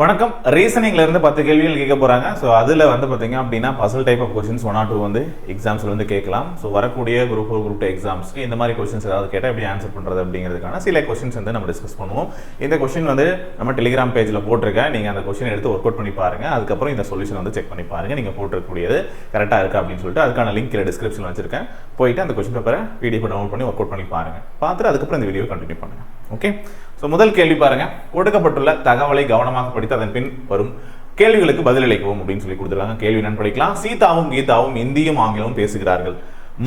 வணக்கம். ரீசனிங்ல இருந்து பத்து கேள்விகள் கேட்க போறாங்க. ஸோ அதில் வந்து பார்த்தீங்க அப்படின்னா puzzle type of questions one or two வந்து எக்ஸாம்ஸ்ல வந்து கேட்கலாம். ஸோ வரக்கூடிய குரூப் ஃபோர் குரூப் டூ எக்ஸாம்ஸ்க்கு இந்த மாதிரி கொஸ்டின்ஸ் ஏதாவது கேட்டால் எப்படி ஆன்சர் பண்ணுறது அப்படிங்கிறதுக்கான சில கொஸ்டின்ஸ் வந்து நம்ம டிஸ்கஸ் பண்ணுவோம். இந்த கொஸ்டின் வந்து நம்ம டெலிகிராம் பேஜில் போட்டிருக்கேன். நீங்கள் அந்த கொஸ்டின் எடுத்து ஒர்க் அவுட் பண்ணி பாருங்க. அதுக்கப்புறம் இந்த சொல்யூஷன் வந்து செக் பண்ணி பாருங்க. நீங்கள் போட்டிருக்கக்கூடியது கரெக்டாக இருக்கா அப்படின்னு சொல்லிட்டு அதுக்கான லிங்க் டிஸ்கிரிப்ஷன் வச்சிருக்கேன். போயிட்டு அந்த கொஸ்டின் பேப்பரை பிடிஎஃப் டவுன்லோட் பண்ணி ஒர்க் அவுட் பண்ணி பாருங்க. பார்த்துட்டு அதுக்கப்புறம் இந்த வீடியோ கண்டினியூ பண்ணுங்க. ஓகே ஸோ முதல் கேள்வி பாருங்க. கொடுக்கப்பட்டுள்ள தகவலை கவனமாக படித்து அதன் பின் வரும். கேள்விகளுக்கு பதிலளிக்கவும் அப்படின்னு சொல்லி கொடுத்துருக்காங்க. கேள்வி என்னன்னு படிக்கலாம். சீதாவும் கீதாவும் இந்தியும் ஆங்கிலமும் பேசுகிறார்கள்.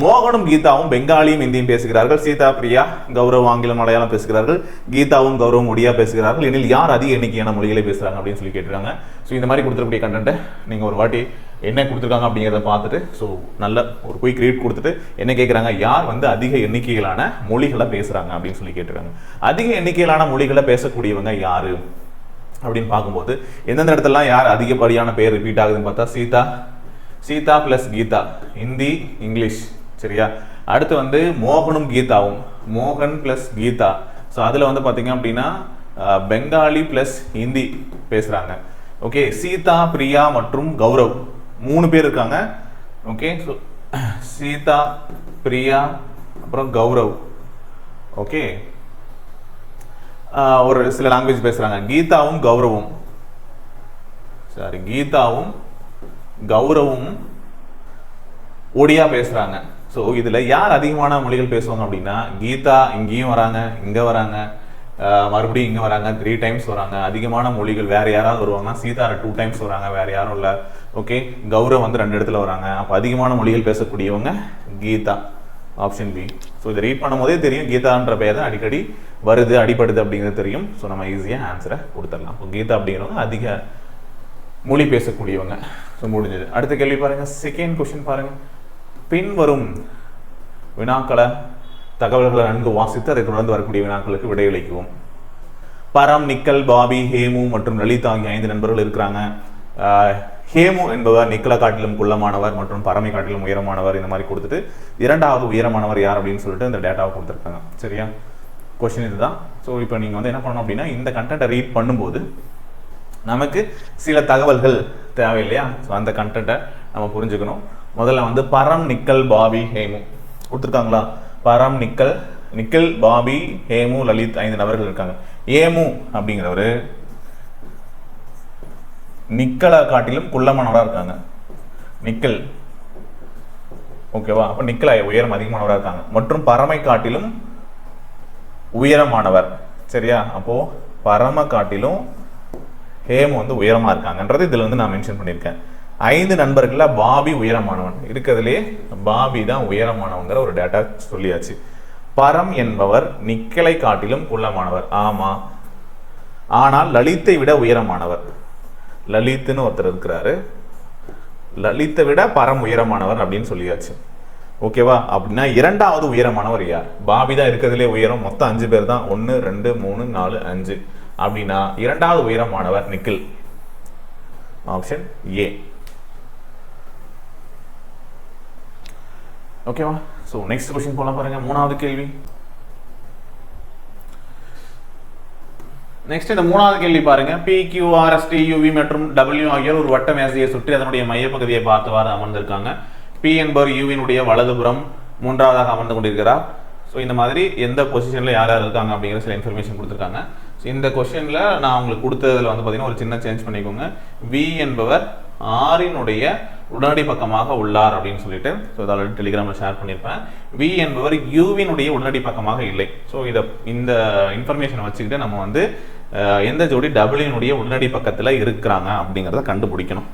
மோகனும் கீதாவும் பெங்காலியும் இந்தியும் பேசுகிறார்கள். சீதா பிரியா கௌரவ் ஆங்கிலம் மலையாளம் பேசுகிறார்கள். கீதாவும் கௌரவம் ஒடியா பேசுகிறார்கள். எனில் யார் அதிக எண்ணிக்கையான மொழிகளை பேசுகிறாங்க அப்படின்னு சொல்லி கேட்டிருக்காங்க. ஸோ இந்த மாதிரி கொடுத்துருக்கூடிய கண்டென்ட்டை நீங்கள் ஒரு வாட்டி என்ன கொடுத்துருக்காங்க அப்படிங்கிறத பார்த்துட்டு ஸோ நல்ல ஒரு குயிக் ரீட் கொடுத்துட்டு என்ன கேட்குறாங்க யார் வந்து அதிக எண்ணிக்கையிலான மொழிகளை பேசுகிறாங்க அப்படின்னு சொல்லி கேட்டிருக்காங்க. அதிக எண்ணிக்கையிலான மொழிகளை பேசக்கூடியவங்க யார்? அப்படின்னு பார்க்கும்போது எந்தெந்த இடத்துலலாம் யார் அதிகப்படியான பேர் ரிப்பீட் ஆகுதுன்னு பார்த்தா சீதா சீதா ப்ளஸ் கீதா. ஹிந்தி இங்கிலீஷ் சரியா? அடுத்து வந்து மோகனும் கீதாவும். மோகன் ப்ளஸ் கீதா. ஸோ அதில் வந்து பார்த்தீங்க அப்படின்னா பெங்காலி ப்ளஸ் ஹிந்தி பேசுகிறாங்க ஓகே சீதா பிரியா மற்றும் கௌரவ். மூணு பேர் இருக்காங்க. ஓகே ஸோ சீதா பிரியா அப்புறம் கௌரவ். ஓகே ஒரு சில லாங்குவேஜ் பேசுகிறாங்க கீதாவும் கௌரவும். சாரி கீதாவும் கௌரவும் ஒடியா பேசுகிறாங்க ஸோ இதில் யார் அதிகமான மொழிகள் பேசுவாங்க அப்படின்னா கீதா இங்கேயும் வராங்க இங்கே வராங்க. மறுபடியும் இங்கே வராங்க. த்ரீ டைம்ஸ் வராங்க. அதிகமான மொழிகள் வேறு யாராவது வருவாங்கன்னா சீதாரை டூ டைம்ஸ் வராங்க. வேறு யாரும் இல்லை. ஓகே கௌரவ் வந்து ரெண்டு இடத்துல வராங்க. அப்போ அதிகமான மொழிகள் பேசக்கூடியவங்க கீதா. ஆப்ஷன் பி ஸோ இதை ரீட் பண்ணும்போதே தெரியும். கீதான்ற பெயர் தான் அடிக்கடி வருது அடிப்படுது அப்படிங்கிறது தெரியும். ஸோ நம்ம ஈஸியாக ஆன்சரை கொடுத்துடலாம். இப்போ கீதா அப்படிங்கிறவங்க அதிக மொழி பேசக்கூடியவங்க. ஸோ முடிஞ்சது. அடுத்த கேள்வி பாருங்கள் செகண்ட் கொஷின் பாருங்கள் பின்வரும் வினாக்களை தகவல்களை நன்கு வாசித்து அதை தொடர்ந்து வரக்கூடிய வினாக்களுக்கு விடையளிக்கவும். பரம் நிக்கல் பாபி ஹேமு மற்றும் லலித் ஆகிய ஐந்து நண்பர்கள் இருக்கிறாங்க. ஹேமு என்பவர் நிக்கலை காட்டிலும் குள்ளமானவர் மற்றும் பரமை காட்டிலும் உயரமானவர் இந்த மாதிரி கொடுத்துட்டு இரண்டாவது உயரமானவர் யார் அப்படின்னு சொல்லிட்டு இந்த டேட்டாவை கொடுத்துருக்காங்க. சரியா? கொஷின் இதுதான். ஸோ இப்போ நீங்கள் வந்து என்ன பண்ணணும் அப்படின்னா இந்த கண்டென்ட்டை ரீட் பண்ணும்போது நமக்கு சில தகவல்கள் தேவை இல்லையா? ஸோ அந்த கண்டென்ட்டை நம்ம புரிஞ்சுக்கணும். முதல்ல வந்து பரம் நிக்கல் பாபி ஹேமு கொடுத்துருக்காங்களா? பரம் நிக்கல் நிக்கல் பாபி ஹேமு லலித் ஐந்து நபர்கள் இருக்காங்க. ஏமு அப்படிங்கிறவர் நிக்கலை காட்டிலும் குள்ளமானவராக இருக்காங்க. நிக்கல். ஓகேவா? அப்போ நிக்கல் உயரம் அதிகமானவராக இருக்காங்க. மற்றும் பரமை காட்டிலும் உயரமானவர். சரியா? அப்போது பரம காட்டிலும் ஹேமு வந்து உயரமாக இருக்காங்கன்றது இதில் வந்து நான் மென்ஷன் பண்ணியிருக்கேன். ஐந்து நண்பர்களில் பாபி உயரமானவன். இருக்கிறதுலே பாபி தான் உயரமானவங்கிற ஒரு டேட்டா சொல்லியாச்சு. பரம் என்பவர் நிக்கலை காட்டிலும் குள்ளமானவர் ஆமா. ஆனால் லலித்தை விட உயரமானவர். லலித்துன்னு ஒருத்தர் இருக்கிறாரு. லலித்தை விட பரம் உயரமானவர் அப்படின்னு சொல்லியாச்சு. ஓகேவா அப்படின்னா இரண்டாவது உயரமானவர் யார்? பாபி தான் இருக்கிறதுலே உயரம். மொத்தம் அஞ்சு பேர் தான். ஒன்று ரெண்டு மூணு நாலு அஞ்சு. அப்படின்னா இரண்டாவது உயரமானவர் நிக்கில். ஆப்ஷன் ஏ ஓகேவா ஸோ நெக்ஸ்ட் கொஸ்டின் போகலாம் பாருங்கள் மூணாவது கேள்வி. நெக்ஸ்ட் இந்த மூணாவது கேள்வி பாருங்க. P Q R S T U V மற்றும் டபிள்யூ ஆகியோர் ஒரு வட்ட மேசையை சுற்றி அதனுடைய மையப்பகுதியை பார்த்தவாறு அமர்ந்திருக்காங்க. பி என்பவர் யூவினுடைய வலதுபுறம் மூன்றாவதாக அமர்ந்து கொண்டிருக்கிறார். ஸோ இந்த மாதிரி எந்த பொசிஷனில் யார் யார் இருக்காங்க அப்படிங்கிற சில இன்ஃபர்மேஷன் கொடுத்துருக்காங்க. ஸோ இந்த கொஸ்டின்ல நான் உங்களுக்கு கொடுத்ததில் வந்து பார்த்தீங்கன்னா ஒரு சின்ன சேஞ்ச் பண்ணிக்கோங்க. வி என்பவர் ஆறினுடைய உடனடி பக்கமாக உள்ளார் அப்படின்னு சொல்லிட்டு ஸோ இதை ஆல்ரெடி டெலிகிராமில் ஷேர் பண்ணியிருப்பேன். வி என்பவர் யூவினுடைய உடனடி பக்கமாக இல்லை. ஸோ இதை இந்த இன்ஃபர்மேஷனை வச்சுக்கிட்டு நம்ம வந்து எந்த ஜோடி டபிள்யூனுடைய உடனடி பக்கத்தில் இருக்கிறாங்க அப்படிங்கிறத கண்டுபிடிக்கணும்.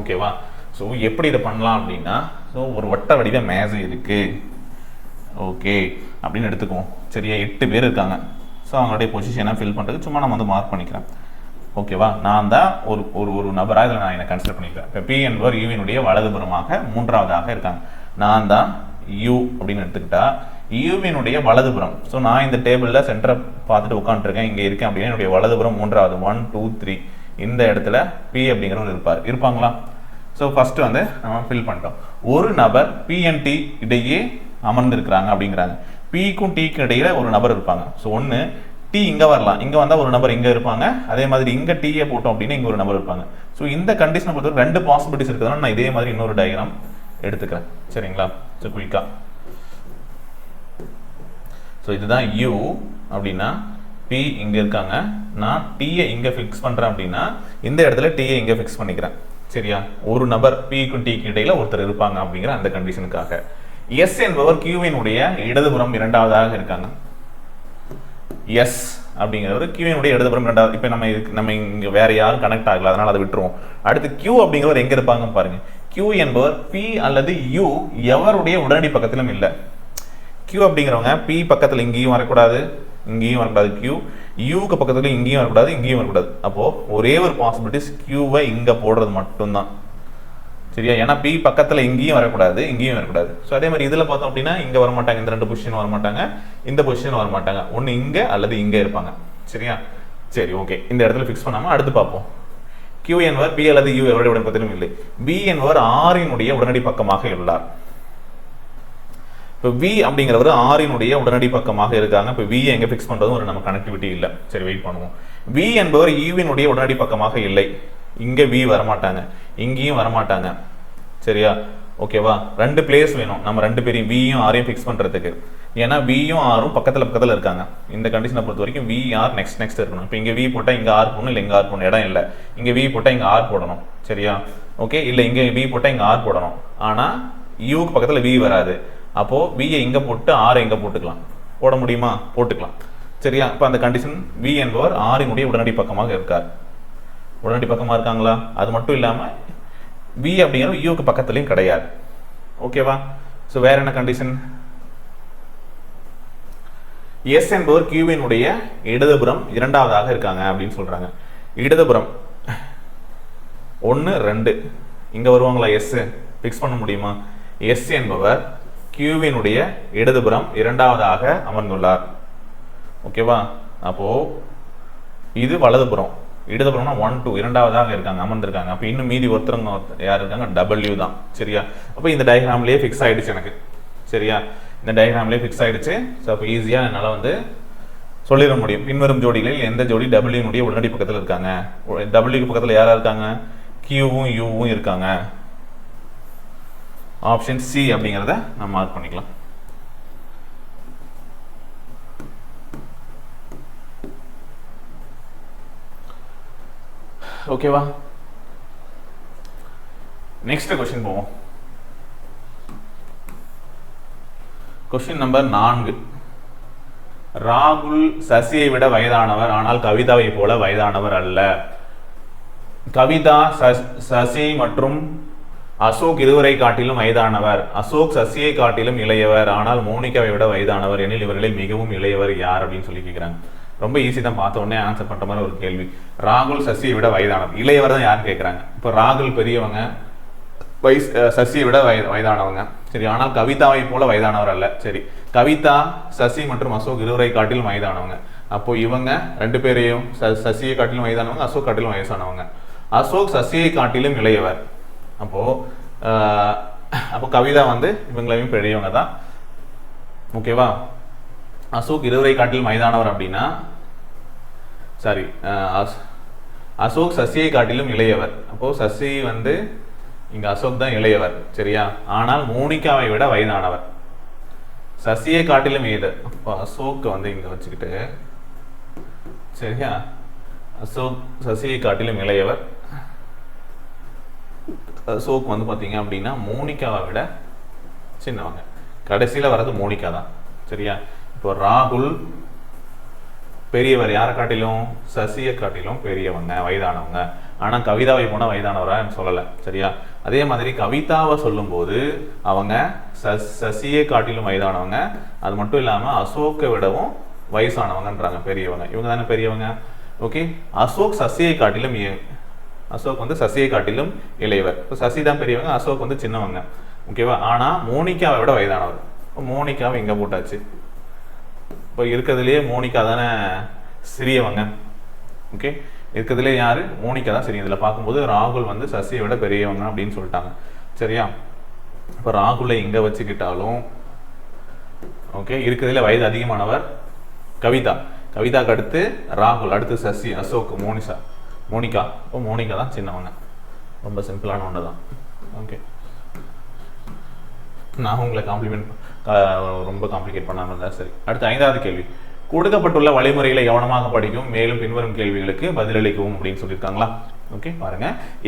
ஓகேவா ஸோ எப்படி இதை பண்ணலாம் அப்படின்னா ஸோ ஒரு வட்ட வடிவ மேசை இருக்குது ஓகே அப்படின்னு எடுத்துக்குவோம். சரியா எட்டு பேர் இருக்காங்க. ஸோ அவங்களுடைய பொசிஷனை ஃபில் பண்ணுறதுக்கு சும்மா நம்ம வந்து மார்க் பண்ணிக்கிறேன் ஓகேவா நான் தான் ஒரு ஒரு ஒரு நபராக இதில் நான் என்னை கன்சிடர் பண்ணிக்கிறேன் இப்போ பி என்பவர் யூவினுடைய வலதுபுறமாக மூன்றாவதாக இருக்காங்க. நான் தான் யூ அப்படின்னு எடுத்துக்கிட்டா யூவினுடைய வலதுபுறம். ஸோ நான் இந்த டேபிளில் சென்டரை பார்த்துட்டு உட்காந்துருக்கேன் இங்கே இருக்கேன் அப்படின்னா என்னுடைய வலதுபுறம் மூன்றாவது. ஒன் டூ த்ரீ இந்த இடத்துல பி அப்படிங்கிறவர் இருப்பார். இருப்பாங்களா? ஸோ ஃபஸ்ட்டு வந்து நம்ம ஃபில் பண்ணிட்டோம். ஒரு நபர் பிஎன்டி இடையே அமர்ந்திருக்கிறாங்க அப்படிங்கிறாங்க. பிக்கும் டிக்கும் இடையில ஒரு நபர் இருப்பாங்க. ஸோ ஒன்று டி இங்கே வரலாம். இங்கே வந்தால் ஒரு நபர் இங்கே இருப்பாங்க. அதே மாதிரி இங்கே டீயை போட்டோம் அப்படின்னா இங்கே ஒரு நபர் இருப்பாங்க. ஸோ இந்த கண்டிஷனை பொறுத்தவரை ரெண்டு பாசிபிலிட்டிஸ் இருக்கிறதுனால நான் இதே மாதிரி இன்னொரு டயக்ராம் எடுத்துக்கிறேன். சரிங்களா? ஸோ குயிக்கா ஸோ இதுதான் யூ அப்படின்னா பி இங்கே இருக்காங்க. நான் டீயை இங்கே ஃபிக்ஸ் பண்ணுறேன் அப்படின்னா இந்த இடத்துல டீயை இங்கே ஃபிக்ஸ் பண்ணிக்கிறேன். சரியா? ஒரு நபர் பிக்கும் டிக்கு இடையில ஒருத்தர் இருப்பாங்க அப்படிங்கிற அந்த கண்டிஷனுக்காக எஸ் என்பவர் கியூவினுடைய இடதுபுறம் இரண்டாவதாக இருக்காங்க. எஸ் அப்படிங்கிறவர் கியூனுடைய இடதுபுறம் ரெண்டாவது இப்போ நம்ம இதுக்கு நம்ம இங்கே வேற யாரும் கனெக்ட் ஆகல அதனால அதை விட்டுருவோம். அடுத்து கியூ அப்படிங்கிறவர் எங்கே இருப்பாங்க பாருங்க. கியூ என்பவர் பி அல்லது யூ எவருடைய உடனடி பக்கத்திலும் இல்லை. கியூ அப்படிங்கிறவங்க பி பக்கத்தில் இங்கேயும் வரக்கூடாது இங்கேயும் வரக்கூடாது கியூ யூக்கு பக்கத்தில் இங்கேயும் வரக்கூடாது இங்கேயும் வரக்கூடாது. அப்போது ஒரே ஒரு பாசிபிலிட்டிஸ் கியூவை இங்கே போடுறது மட்டும்தான். சரியா? ஏன்னா பி பக்கத்துல இங்கேயும் வரக்கூடாது இங்கேயும் வரக்கூடாது. ஸோ அதே மாதிரி இதுல பார்த்தோம் அப்படின்னா இங்க வர மாட்டாங்க இந்த ரெண்டு பொசிஷன் வர மாட்டாங்க இந்த பொசிஷன் வர மாட்டாங்க இங்கே இங்க அல்லது இங்க இருப்பாங்க. சரியா? சரி ஓகே இந்த இடத்துல ஃபிக்ஸ் பண்ணாம அடுத்து பார்ப்போம். கியூ என்பவர் பி அல்லது யூ எவருடைய உடன் பக்கத்திலும் இல்லை. பி என்பவர் ஆரினுடைய உடனடி பக்கமாக உள்ளார். இப்போ வி அப்படிங்கிறவர் ஆரினுடைய உடனடி பக்கமாக இருக்காங்க. இப்போ வி எங்கே ஃபிக்ஸ் பண்றதும் ஒரு நம்ம கனெக்டிவிட்டி இல்லை. சரி வெயிட் பண்ணுவோம். வி என்பவர் யூவினுடைய உடனடி பக்கமாக இல்லை. இங்கே வி வரமாட்டாங்க. இங்கேயும் வரமாட்டாங்க. சரியா? ஓகேவா ரெண்டு பிளேஸ் வேணும். நம்ம ரெண்டு பேரையும் வியும் ஆரையும் ஃபிக்ஸ் பண்ணுறதுக்கு ஏன்னா வியும் ஆரும் பக்கத்தில் பக்கத்தில் இருக்காங்க. இந்த கண்டிஷனை பொறுத்த வரைக்கும் வி ஆர் நெக்ஸ்ட் நெக்ஸ்ட் இருக்கணும். இப்போ இங்கே வி போட்டால் இங்கே ஆர் போடணும் இல்லை இங்கே ஆர் போடணும்? இடம் இல்லை. இங்கே வி போட்டால் இங்கே ஆர் போடணும். சரியா? ஓகே இல்லை இங்கே வி போட்டால் இங்கே ஆர் போடணும். ஆனால் யூக்கு பக்கத்தில் வி வராது. அப்போது வியை இங்கே போட்டு ஆர் இங்கே போட்டுக்கலாம். போட முடியுமா? போட்டுக்கலாம். சரியா? இப்போ அந்த கண்டிஷன் வி என்பவர் ஆறினுடைய உடனடி பக்கமாக இருக்கார். உடனடி பக்கமாக இருக்காங்களா? அது மட்டும் இல்லாமல் வி அப்படிங்கிற யூக்கு பக்கத்துலேயும் கிடையாது. ஓகேவா ஸோ வேற என்ன கண்டிஷன் எஸ் என்பவர் கியூவினுடைய இடதுபுறம் இரண்டாவதாக இருக்காங்க அப்படின்னு சொல்கிறாங்க இடதுபுறம். ஒன்று ரெண்டு. இங்கே வருவாங்களா எஸ் ஃபிக்ஸ் பண்ண முடியுமா? எஸ் என்பவர் கியூவினுடைய இடதுபுறம் இரண்டாவதாக அமர்ந்துள்ளார். ஓகேவா அப்போது இது வலதுபுறம். இடதுபுறம்னா ஒன் டூ இரண்டாவதாக இருக்காங்க அமர்ந்திருக்காங்க. அப்போ இன்னும் மீதி ஒருத்தருங்க யார் இருக்காங்க? டபிள்யூ தான். சரியா? அப்போ இந்த டயக்ராம்லேயே ஃபிக்ஸ் ஆகிடுச்சு எனக்கு. சரியா? இந்த டயக்ராம்லேயே ஃபிக்ஸ் ஆயிடுச்சு. ஸோ அப்போ ஈஸியாக என்னால் வந்து சொல்லிட முடியும். பின்வரும் ஜோடிகளில் எந்த ஜோடி டபிள்யூனுடைய உடனடி பக்கத்தில் இருக்காங்க? டபிள்யூக்கு பக்கத்தில் யாராக இருக்காங்க? கியூவும் யூவும் இருக்காங்க. ஆப்ஷன் சி அப்படிங்கிறத நம்ம மார்க் பண்ணிக்கலாம். ஓகேவா நெக்ஸ்ட் கொஸ்டின் போவோம். கொஸ்டின் நம்பர் நான்கு. ராகுல் சசியை விட வயதானவர் ஆனால் கவிதாவை போல வயதானவர் அல்ல. கவிதா சசி மற்றும் அசோக் இருவரை காட்டிலும் வயதானவர். அசோக் சசியை காட்டிலும் இளையவர் ஆனால் மோனிகாவை விட வயதானவர். எனில் இவர்களில் மிகவும் இளையவர் யார் அப்படின்னு சொல்லி கேட்குறாங்க ரொம்ப ஈஸி தான் பார்த்த உடனே ஆன்சர் பண்ணுற மாதிரி ஒரு கேள்வி. ராகுல் சசியை விட வயதானவர். இளையவர் தான் யாரும் கேட்குறாங்க இப்போ ராகுல் பெரியவங்க வயசு சசியை விட வய வயதானவங்க. சரி ஆனால் கவிதாவை போல வயதானவர் அல்ல. சரி கவிதா சசி மற்றும் அசோக் இருவரை காட்டிலும் வயதானவங்க. அப்போ இவங்க ரெண்டு பேரையும் ச- சசியை காட்டிலும் வயதானவங்க அசோக் காட்டிலும் வயசானவங்க. அசோக் சசியை காட்டிலும் இளையவர். அப்போ அப்போ கவிதா வந்து இவங்களையும் பெரியவங்க தான். ஓகேவா? அசோக் இருவரை காட்டிலும் வயதானவர் அப்படின்னா சாரி அசோக் சசியை காட்டிலும் இளையவர். அப்போ சசி வந்து இங்க அசோக் தான் இளையவர் சரியா? ஆனால் மோனிகாவை விட வயதானவர். சசியை காட்டிலும் இது அப்போ அசோக் வந்து இங்க வச்சுக்கிட்டு சரியா? அசோக் சசியை காட்டிலும் இளையவர். அசோக் வந்து பாத்தீங்க அப்படின்னா மோனிகாவை விட சின்னவங்க. கடைசியில வர்றது மோனிகா தான் சரியா? இப்போ ராகுல் பெரியவர் யாரை காட்டிலும் சசியை காட்டிலும் பெரியவங்க வயதானவங்க. ஆனால் கவிதாவை போன வயதானவரா சொல்லலை சரியா? அதே மாதிரி கவிதாவை சொல்லும்போது அவங்க சஸ் சசியை காட்டிலும் வயதானவங்க. அது மட்டும் இல்லாமல் அசோக்கை விடவும் வயசானவங்கன்றாங்க பெரியவங்க. இவங்க தானே பெரியவங்க? ஓகே? அசோக் சசியை காட்டிலும் இ- அசோக் வந்து சசியை காட்டிலும் இளையவர். இப்போ சசி தான் பெரியவங்க அசோக் வந்து சின்னவங்க. ஓகேவா? ஆனால் மோனிகாவை விட வயதானவர். மோனிகாவை எங்க போட்டாச்சு. இப்போ இருக்கிறதுலேயே மோனிகா தானே சிறியவங்க. ஓகே இருக்கிறதுலே யார்? மோனிகா தான் சரி இதில் பார்க்கும்போது ராகுல் வந்து சசியை விட பெரியவங்க அப்படின்னு சொல்லிட்டாங்க. சரியா? இப்போ ராகுலை எங்கே வச்சுக்கிட்டாலும் ஓகே இருக்கிறதுல வயது அதிகமானவர் கவிதா. கவிதாக்கு அடுத்து ராகுல் அடுத்து சசி அசோக் மோனிஷா மோனிகா. இப்போ மோனிகா தான் சின்னவங்க. ரொம்ப சிம்பிளான ஒன்று தான் ஓகே நான் உங்களை காம்ப்ளிமெண்ட் ரொம்ப காம்ப்ளிகேட் பண்ணாமல் இருந்தால் சரி. அடுத்து ஐந்தாவது கேள்வி. கொடுக்கப்பட்டுள்ள வழிமுறைகளை கவனமாக படிக்கும் மேலும் பின்வரும் கேள்விகளுக்கு பதிலளிக்கவும் அப்படின்னு சொல்லியிருக்காங்களா? ஓகே பாருங்க.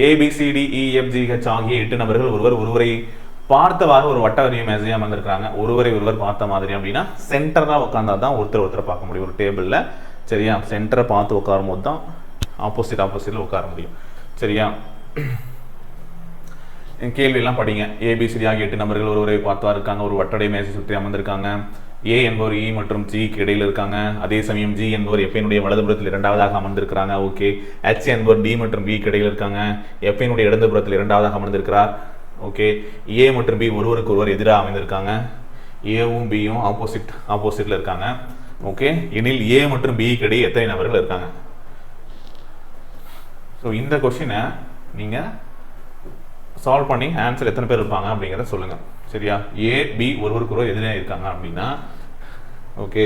ஏபிசிடிஇஎஃப்ஜிஹெச் e, ஆகிய எட்டு நபர்கள் ஒருவர் ஒருவரை பார்த்தவாறு ஒரு வட்ட வரிய மேசையாக வந்திருக்காங்க ஒருவரை ஒருவர் பார்த்த மாதிரி அப்படின்னா சென்டராக உட்காந்தா தான் ஒருத்தர் ஒருத்தர் பார்க்க முடியும். ஒரு டேபிளில் சரியா? சென்டரை பார்த்து உட்காரும் போது தான் ஆப்போசிட் ஆப்போசிட்டில் உட்கார முடியும். சரியா? கேள்வியெல்லாம் படிங்க. ஏபிசிடி ஆகிய எட்டு நபர்கள் ஒருவரை பார்த்தா இருக்காங்க ஒரு வட்டடை மேசை சுற்றி அமர்ந்திருக்காங்க. ஏ என்பவர் இ மற்றும் ஜிக்கு இடையில் இருக்காங்க. அதே சமயம் ஜி என்பவர் எஃப்ஐனுடைய வலதுபுறத்தில் இரண்டாவதாக அமர்ந்திருக்கிறாங்க. ஓகே ஹெச் என்பவர் டி மற்றும் பி இடையில் இருக்காங்க. எஃப்ஐனுடைய இடதுபுறத்தில் இரண்டாவதாக அமர்ந்திருக்கிறார். ஓகே ஏ மற்றும் பி ஒருவருக்கு ஒருவர் எதிராக அமைந்திருக்காங்க. ஏவும் பியும் ஆப்போசிட் ஆப்போசிட்டில் இருக்காங்க. ஓகே எனில் ஏ மற்றும் பிக்கு இடையே எத்தனை நபர்கள் இருக்காங்க? ஸோ இந்த கொஷினை நீங்கள் சால்வ் பண்ணி ஆன்சர் எத்தனை பேர் இருப்பாங்க அப்படிங்கிறத சொல்லுங்கள் சரியா? ஏ பி ஒருவருக்கு ஒருவர் எதிரே இருக்காங்க அப்படின்னா ஓகே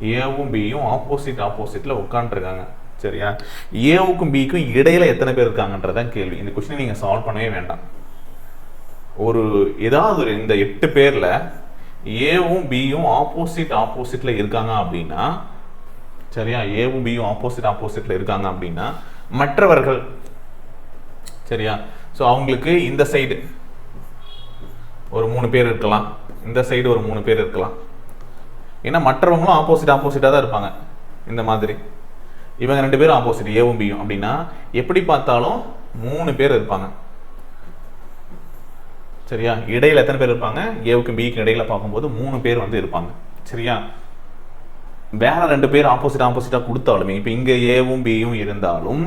ஏவும் பியும் ஆப்போசிட் ஆப்போசிட்டில் உட்காந்துருக்காங்க சரியா? ஏவுக்கும் பிக்கும் இடையில எத்தனை பேர் இருக்காங்கன்றதான் கேள்வி. இந்த கொஸ்டினை நீங்கள் சால்வ் பண்ணவே வேண்டாம். ஒரு ஏதாவது ஒரு இந்த எட்டு பேரில் ஏவும் பியும் ஆப்போசிட் ஆப்போசிட்டில் இருக்காங்க அப்படின்னா சரியா? ஏவும் பியும் ஆப்போசிட் ஆப்போசிட்டில் இருக்காங்க அப்படின்னா மற்றவர்கள் சரியா? ஸோ அவங்களுக்கு இந்த சைடு ஒரு மூணு பேர் இருக்கலாம். இந்த சைடு ஒரு மூணு பேர் இருக்கலாம். ஏன்னா மற்றவங்களும் ஆப்போசிட் ஆப்போசிட்டாக தான் இருப்பாங்க. இந்த மாதிரி. இவங்க ரெண்டு பேரும் ஆப்போசிட் ஏவும் பியும் அப்படின்னா எப்படி பார்த்தாலும் மூணு பேர் இருப்பாங்க. சரியா? இடையில எத்தனை பேர் இருப்பாங்க? ஏவுக்கும் பிக்கும் இடையில பார்க்கும்போது மூணு பேர் வந்து இருப்பாங்க. சரியா? வேற ரெண்டு பேர் ஆப்போசிட் ஆப்போசிட்டா கொடுத்தாலுமே இப்போ இங்க ஏவும் பியும் இருந்தாலும்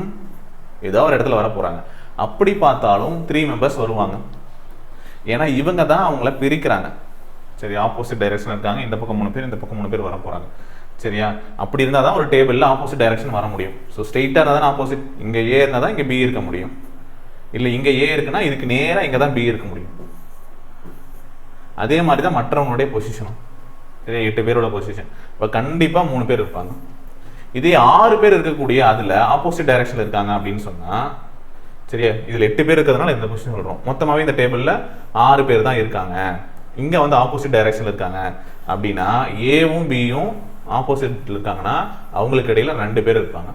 ஏதோ ஒரு இடத்துல வர போறாங்க அப்படி பார்த்தாலும் த்ரீ மெம்பர்ஸ் வருவாங்க. ஏன்னா இவங்க தான் அவங்கள பிரிக்கிறாங்க. சரி ஆப்போசிட் டைரக்ஷன் இருக்காங்க. இந்த பக்கம் மூணு பேர் இந்த பக்கம் மூணு பேர் வர போகிறாங்க சரியா? அப்படி இருந்தால் தான் ஒரு டேபிளில் ஆப்போசிட் டைரக்ஷன் வர முடியும். ஸோ ஸ்ட்ரெயிட்டாக இருந்தால் தான் ஆப்போசிட் இங்கே ஏ இருந்தால் தான் இங்கே பி இருக்க முடியும். இல்லை இங்கே ஏ இருக்குன்னா இதுக்கு நேராக இங்கே தான் பி இருக்க முடியும். அதே மாதிரி தான் மற்றவங்களுடைய பொசிஷனும் இதே எட்டு பேரோட பொசிஷன் இப்போ கண்டிப்பாக மூணு பேர் இருப்பாங்க. இதே ஆறு பேர் இருக்கக்கூடிய அதில் ஆப்போசிட் டைரக்ஷனில் இருக்காங்க அப்படின்னு சொன்னால் சரியா? இதில் எட்டு பேர் இருக்கிறதுனால இந்த கொஸ்டின் சொல்கிறோம் மொத்தமாகவே இந்த டேபிளில் ஆறு பேர் தான் இருக்காங்க. இங்கே வந்து ஆப்போசிட் டைரக்ஷனில் இருக்காங்க. அப்படின்னா ஏவும் பியும் ஆப்போசிட்டில் இருக்காங்கன்னா அவங்களுக்கு இடையில ரெண்டு பேர் இருப்பாங்க.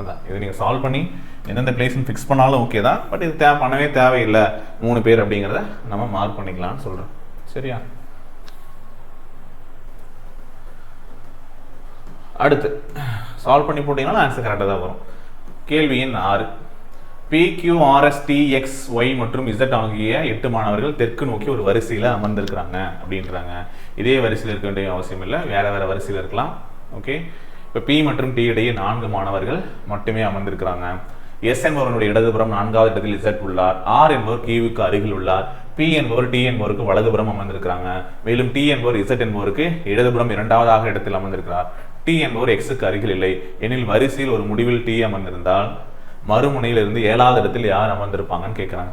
அதான். இதை நீங்கள் சால்வ் பண்ணி எந்தெந்த பிளேஸ்னு ஃபிக்ஸ் பண்ணாலும் ஓகே தான். பட் இது தேவை பண்ணவே தேவையில்லை. மூணு பேர் அப்படிங்கிறத நம்ம மார்க் பண்ணிக்கலாம்னு சொல்கிறோம் சரியா? அடுத்து சால்வ் பண்ணி போட்டிங்கன்னா ஆன்சர் கரெக்டாக தான் வரும். கேள்வி எண் ஆறு P Q R S T X Y மற்றும் இசட் ஆகிய எட்டு மாணவர்கள் தெற்கு நோக்கி ஒரு வரிசையில் அமர்ந்திருக்கிறாங்க அப்படின்றாங்க. இதே வரிசையில் இருக்க வேண்டிய அவசியம் இல்லை. வேற வேற வரிசையில் இருக்கலாம். ஓகே இப்போ பி மற்றும் டி இடையே நான்கு மாணவர்கள் மட்டுமே அமர்ந்திருக்கிறாங்க. எஸ் என்பவருடைய இடதுபுறம் நான்காவது இடத்தில் இசட் உள்ளார். ஆர் என்பவர் கியூவுக்கு அருகில் உள்ளார். பி என்பவர் டி என்பவருக்கு வலதுபுறம் அமர்ந்திருக்கிறாங்க. மேலும் டி என்பவர் இசட் என்பவருக்கு இடதுபுறம் இரண்டாவதாக இடத்தில் அமர்ந்திருக்கிறார். டி என்பவர் எக்ஸுக்கு அருகில் இல்லை. எனில் வரிசையில் ஒரு முடிவில் டி அமர்ந்திருந்தால் மறுமுனையில் இருந்து ஏழாவது இடத்தில் யார் அமர்ந்திருப்பாங்கன்னு கேட்குறாங்க.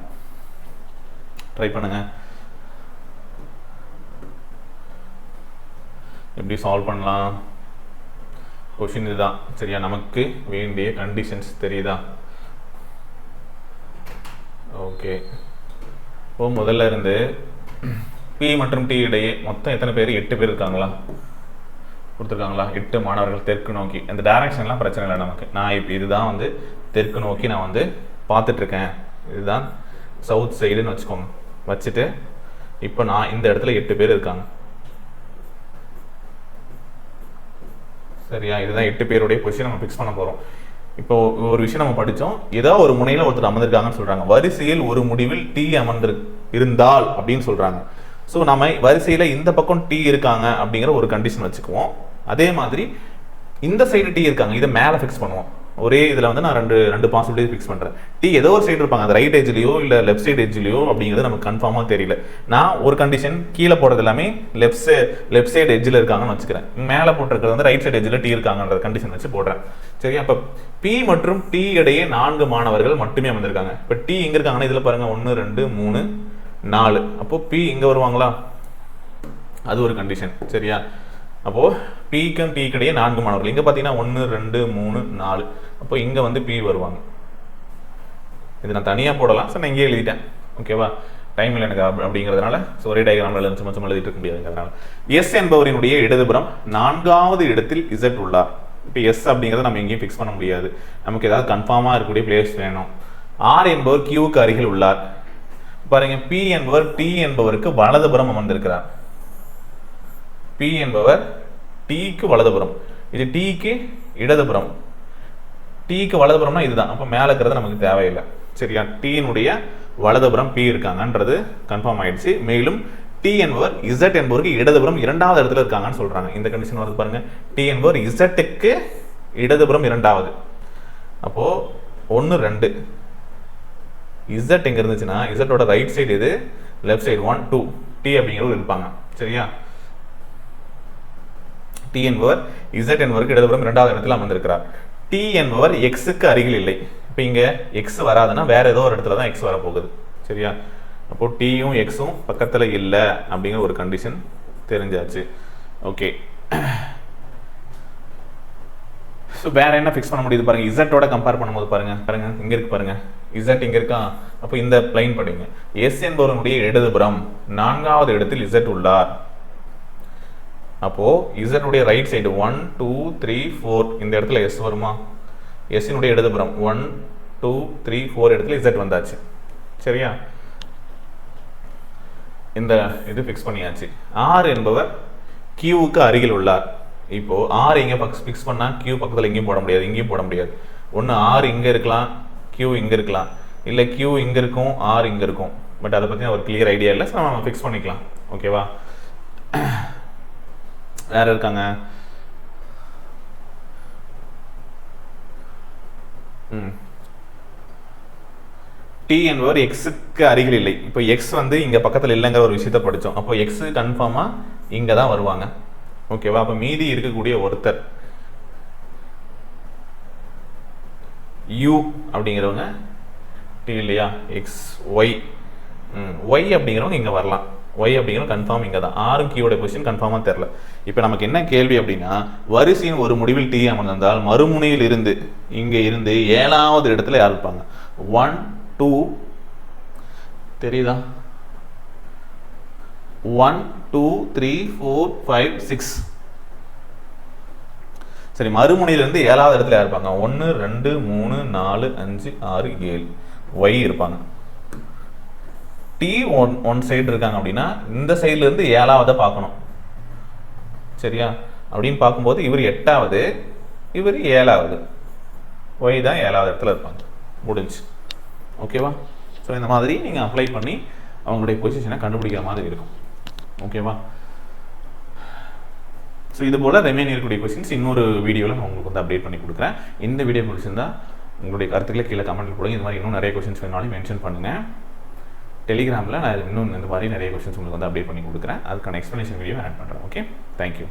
ட்ரை பண்ணுங்க. எப்படி சால்வ் பண்ணலாம்? கொஷின் இதுதான். சரியா நமக்கு வேண்டிய கண்டிஷன்ஸ் தெரியுதா? ஓகே இப்போ முதல்ல இருந்து பி மற்றும் டி இடையே மொத்தம் எத்தனை பேர்? எட்டு பேர் இருக்காங்களா? கொடுத்துருக்காங்களா? எட்டு மாணவர்கள் தெற்கு நோக்கி. அந்த டைரக்ஷன்லாம் பிரச்சனை இல்லை நமக்கு. நான் இப்போ இதுதான் வந்து தெற்கு நோக்கி நான் வந்து பார்த்துட்ருக்கேன். இதுதான் சவுத் சைடுன்னு வச்சுக்கோங்க. வச்சுட்டு இப்போ நான் இந்த இடத்துல எட்டு பேர் இருக்காங்க. சரியா? இதுதான் எட்டு பேருடைய பொசிஷன் நம்ம ஃபிக்ஸ் பண்ண போகிறோம் இப்போ ஒரு விஷயம் நம்ம படித்தோம் ஏதோ ஒரு முனையில் ஒருத்தர் அமர்ந்திருக்காங்கன்னு சொல்கிறாங்க வரிசையில் ஒரு முடிவில் டி அமர்ந்திரு இருந்தால் அப்படின்னு சொல்கிறாங்க ஸோ நம்ம வரிசையில் இந்த பக்கம் டி இருக்காங்க அப்படிங்கிற ஒரு கண்டிஷன் வச்சுக்குவோம். அதே மாதிரி இந்த சைடு டி இருக்காங்க இதை மேலே ஃபிக்ஸ் பண்ணுவோம். ஒரே இதில் வந்து நான் ரெண்டு ரெண்டு பாசிபிலிட்டி ஃபிக்ஸ் பண்ணுறேன் டி ஏதோ ஒரு சைடு இருப்பாங்க அது ரைட் எஜ்லையோ இல்லை லெஃப்ட் சைடு எஜ்லையோ அப்படிங்கிறது நமக்கு கன்ஃபார்மாக தெரியல. நான் ஒரு கண்டிஷன் கீழே போடுறது எல்லாமே லெஃப்ட் சை லெஃப்ட் சைடு எஜ்ஜில் இருக்காங்கன்னு வச்சுக்கிறேன். மேலே போட்டிருக்கிறது வந்து ரைட் சைடு எஜ்ஜில் டி இருக்காங்கன்ற கண்டிஷன் வச்சு போடுறேன். சரி அப்போ பி மற்றும் டி இடையே நான்கு மாணவர்கள் மட்டுமே வந்திருக்காங்க இப்போ டி எங்கே இருக்காங்கன்னா இதில் பாருங்கள் ஒன்று ரெண்டு மூணு நாலு. அப்போ பி இங்கே வருவாங்களா? அது ஒரு கண்டிஷன் சரியா? அப்போது பிக்கும் டி கிடையே நான்கு மாணவர்கள். இங்கே பார்த்தீங்கன்னா ஒன்று ரெண்டு மூணு நாலு. அப்போ இங்கே வந்து பி வருவாங்க. இது நான் தனியாக போடலாம். சார் நான் இங்கேயே எழுதிட்டேன். ஓகேவா டைம் இல்லை எனக்கு அப்படிங்கிறதுனால. ஸோ ஒரே டயக்ராமில் சும்மா சும்மா எழுதிட்டு இருக்க முடியாதுங்கிறதுனால எஸ் என்பவரினுடைய இடதுபுறம் நான்காவது இடத்தில் இசட் உள்ளார். இப்போ எஸ் அப்படிங்கிறத நம்ம எங்கேயும் ஃபிக்ஸ் பண்ண முடியாது. நமக்கு ஏதாவது கன்ஃபார்மாக இருக்கக்கூடிய பிளேஸ் வேணும். ஆர் என்பவர் கியூவுக்கு அருகில் உள்ளார். பாருங்க பி என்பவர் டி என்பவருக்கு வலதுபுறம் அமர்ந்திருக்கிறார். பி என்பவர் டிக்கு வலதுபுறம். இது டிக்கு இடதுபுறம். டிக்கு வலதுபுறம்னா இதுதான். அப்போ மேலே இருக்கிறது நமக்கு தேவையில்லை. சரியா? டீனுடைய வலதுபுறம் பி இருக்காங்கன்றது கன்ஃபார்ம் ஆயிடுச்சு. மேலும் டி என்பவர் இசட் என்பவருக்கு இடதுபுறம் இரண்டாவது இடத்துல இருக்காங்கன்னு சொல்றாங்க. இந்த கண்டிஷன் வந்து பாருங்க. டி என்பவர் இசட்டுக்கு இடதுபுறம் இரண்டாவது. அப்போ ஒன்று ரெண்டு. இசட் எங்கே இருந்துச்சுன்னா இசட்டோட ரைட் சைடு இது left side one two T அப்படிங்கிறவர் இருப்பாங்க. சரியா? டி என்பவர் இசட் என்பவருக்கு இடதுபுறம் இரண்டாவது இடத்துல அமர்ந்திருக்கிறார். டி என்பவர் எக்ஸுக்கு அருகில் இல்லை. இப்போ இங்கே எக்ஸ் வராதுன்னா வேற ஏதோ ஒரு இடத்துல தான் எக்ஸ் வரப்போகுது. சரியா? அப்போ டீயும் எக்ஸும் பக்கத்தில் இல்லை அப்படிங்கிற ஒரு கண்டிஷன் தெரிஞ்சாச்சு. ஓகே ஸோ வேற என்ன ஃபிக்ஸ் பண்ண முடியுது பாருங்க? இசட்டோட கம்பேர் பண்ணும்போது பாருங்க. பாருங்க இங்கே இருக்கு பாருங்க. இசட் இங்க இருக்கா? அப்போ இந்த பிளைன் படிங்க. எஸ் என்பவருடைய இடதுபுறம் நான்காவது இடத்தில் இசட் உள்ளார். அப்போ இசட்டுடைய right side one two three four இந்த இடத்துல எஸ் வருமா? எஸ்ஸினுடைய இடதுபுறம் ஒன் டூ த்ரீ ஃபோர் இடத்துல இசட் வந்தாச்சு. சரியா? இந்த இது ஃபிக்ஸ் பண்ணியாச்சு. ஆர் என்பவர் கியூவுக்கு அருகில் உள்ளார். இப்போ ஆர் எங்க ஃபிக்ஸ் பண்ணால் கியூ பக்கத்தில் எங்கேயும் போட முடியாது இங்கேயும் போட முடியாது. ஒன்று ஆர் இங்கே இருக்கலாம் கியூ இங்கே இருக்கலாம். இல்லை கியூ இங்கே இருக்கும் ஆர் இங்கே இருக்கும். பட் அதை பற்றி ஒரு கிளியர் ஐடியா இல்லை ஸோ நம்ம ஃபிக்ஸ் பண்ணிக்கலாம். ஓகேவா வேறு இருக்காங்க? ம். டி என்பவர் எக்ஸுக்கு அருகில் இல்லை. இப்போ எக்ஸ் வந்து இங்கே பக்கத்தில் இல்லைங்கிற ஒரு விஷயத்த படித்தோம். அப்போ எக்ஸு கன்ஃபார்மாக இங்கே தான் வருவாங்க. ஓகேவா அப்போ மீதி இருக்கக்கூடிய ஒருத்தர். யூ அப்படிங்கிறவங்க டி இல்லையா? எக்ஸ் ஒய் ஒய் அப்படிங்கிறவங்க இங்க வரலாம். ஒய் அப்படிங்கிறது கன்ஃபார்ம் இங்கே தான். ஆறு கீயோட பொசிஷன் கன்ஃபார்மாக தெரில இப்போ நமக்கு என்ன கேள்வி அப்படின்னா வரிசையின் ஒரு முடிவில் டி அமர்ந்திருந்தால் மறுமுனையில் இருந்து இங்கே இருந்து ஏழாவது இடத்துல யார் இருப்பாங்க? ஒன் டூ தெரியுதா? One two three four five six சரி மறுமுனையிலேருந்து ஏழாவது இடத்துல யார் இருப்பாங்க? ஒன்று ரெண்டு மூணு நாலு அஞ்சு ஆறு ஏழு. ஒய் இருப்பாங்க. டி ஒன் ஒன் சைடு இருக்காங்க அப்படின்னா இந்த சைட்லேருந்து ஏழாவதை பார்க்கணும். சரியா? அப்படின்னு பார்க்கும்போது இவர் எட்டாவது இவர் ஏழாவது. ஒய் தான் ஏழாவது இடத்துல இருப்பாங்க. முடிஞ்சு. ஓகேவா ஸோ இந்த மாதிரி நீங்கள் அப்ளை பண்ணி அவங்களுடைய பொசிஷனை கண்டுபிடிக்கிற மாதிரி இருக்கும். ஓகேவா ஸோ இது போல் ரெமைன் இருக்கக்கூடிய கொஸ்டின்ஸ் இன்னொரு வீடியோவில் நான் உங்களுக்கு வந்து அப்டேட் பண்ணி கொடுக்குறேன். இந்த வீடியோ பிடிச்சிருந்தா உங்களுடைய கருத்துக்களை கீழே கமெண்ட் போடுங்க. இது மாதிரி இன்னும் நிறைய கொஸ்டின்ஸ் வேணாலும் மென்ஷன் பண்ணுங்கள் டெலிகிராமில் நான் இன்னும் இந்த மாதிரி நிறைய கொஸ்டின்ஸ் உங்களுக்கு வந்து அப்டேட் பண்ணி கொடுக்குறேன். அதுக்கான எக்ஸ்ப்ளனேஷன் வீடியோ ஆட் பண்ணுறேன் ஓகே தேங்க்யூ